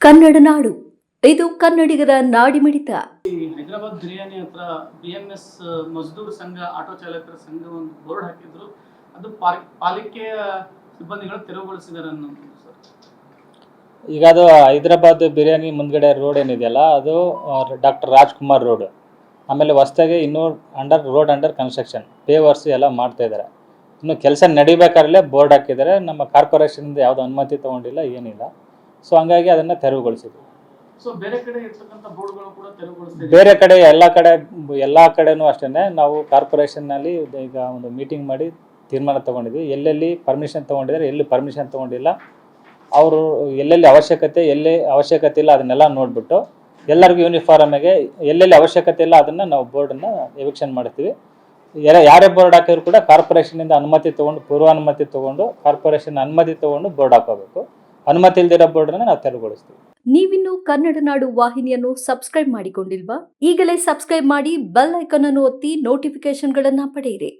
ಕನ್ನಡ ನಾಡು. ಇದು ಕನ್ನಡಿಗರ ನಾಡಿಮಿಡಿತ ಮಿಡಿತ. ಹೈದರಾಬಾದ್ ಬಿರಿಯಾನಿ ಹತ್ರ ಬಿ ಎಂ ಎಸ್ ಮಜ್ದೂರ್ ಸಂಘ ಆಟೋ ಚಾಲಕರ ಸಂಘ ಒಂದು ಬೋರ್ಡ್ ಹಾಕಿದ್ರು. ಅದು ಪಾಲ್- ಪಾಲಿಕೆಯ ಸಿಬ್ಬಂದಿಗಳು ತೆರವುಗೊಳಿಸಿದ್ದಾರೆ ಅನ್ನೋದು ಸರ್. ಈಗ ಅದು ಹೈದರಾಬಾದ್ ಬಿರಿಯಾನಿ ಮುಂದ್ಗಡೆ ರೋಡ್ ಏನಿದೆಯಲ್ಲ ಅದು ಡಾಕ್ಟರ್ ರಾಜ್ಕುಮಾರ್ ರೋಡ್. ಆಮೇಲೆ ಹೊಸ್ದಾಗಿ ಇನ್ನೂ under road under construction pavers ಎಲ್ಲ ಮಾಡ್ತಾ ಇದ್ದಾರೆ. ಇನ್ನು ಕೆಲಸ ನಡಿಬೇಕಾದ್ರೆ ಬೋರ್ಡ್ ಹಾಕಿದ್ದಾರೆ. ನಮ್ಮ ಕಾರ್ಪೊರೇಷನಿಂದ ಯಾವುದೋ ಅನುಮತಿ ತೊಗೊಂಡಿಲ್ಲ ಏನಿಲ್ಲ. ಸೊ ಹಂಗಾಗಿ ಅದನ್ನು ತೆರವುಗೊಳಿಸಿದ್ವಿ ಸೊ ಬೇರೆ ಕಡೆ ಎಲ್ಲ ಕಡೆ ಎಲ್ಲ ಕಡೆನೂ ಅಷ್ಟೇ ನಾವು ಕಾರ್ಪೊರೇಷನ್ನಲ್ಲಿ ಈಗ ಒಂದು ಮೀಟಿಂಗ್ ಮಾಡಿ ತೀರ್ಮಾನ ತಗೊಂಡಿದ್ವಿ. ಎಲ್ಲೆಲ್ಲಿ ಪರ್ಮಿಷನ್ ತೊಗೊಂಡಿದ್ದಾರೆ ಎಲ್ಲಿ ಪರ್ಮಿಷನ್ ತೊಗೊಂಡಿಲ್ಲ ಅವರು ಎಲ್ಲೆಲ್ಲಿ ಅವಶ್ಯಕತೆ ಎಲ್ಲಿ ಅವಶ್ಯಕತೆ ಇಲ್ಲ ಅದನ್ನೆಲ್ಲ ನೋಡಿಬಿಟ್ಟು ಎಲ್ಲರಿಗೂ ಯೂನಿಫಾರ್ಮಿಗೆ ಎಲ್ಲೆಲ್ಲಿ ಅವಶ್ಯಕತೆ ಇಲ್ಲ ಅದನ್ನು ನಾವು ಬೋರ್ಡನ್ನು ಎವಿಕ್ಷನ್ ಮಾಡ್ತೀವಿ. ಯಾರೇ ಯಾರೇ ಬೋರ್ಡ್ ಹಾಕಿದ್ರು ಕೂಡ ಕಾರ್ಪೊರೇಷನಿಂದ ಅನುಮತಿ ತೊಗೊಂಡು ಪೂರ್ವಾನುಮತಿ ತೊಗೊಂಡು ಕಾರ್ಪೊರೇಷನ್ ಅನುಮತಿ ತೊಗೊಂಡು ಬೋರ್ಡ್ ಹಾಕೋಬೇಕು. ಅನುಮತಿ ಇಲ್ದಿರೋ ಬೋರ್ಡನ್ನು ನಾವು ತೆರವುಗೊಳಿಸ್ತೀವಿ ನೀವಿನ್ನು ಕನ್ನಡ ನಾಡು ವಾಹಿನಿಯನ್ನು ಸಬ್ಸ್ಕ್ರೈಬ್ ಮಾಡಿಕೊಂಡಿಲ್ವಾ? ಈಗಲೇ ಸಬ್ಸ್ಕ್ರೈಬ್ ಮಾಡಿ ಬೆಲ್ ಐಕಾನ್ ಅನ್ನು ಒತ್ತಿ ನೋಟಿಫಿಕೇಶನ್ಗಳನ್ನು ಪಡೆಯಿರಿ.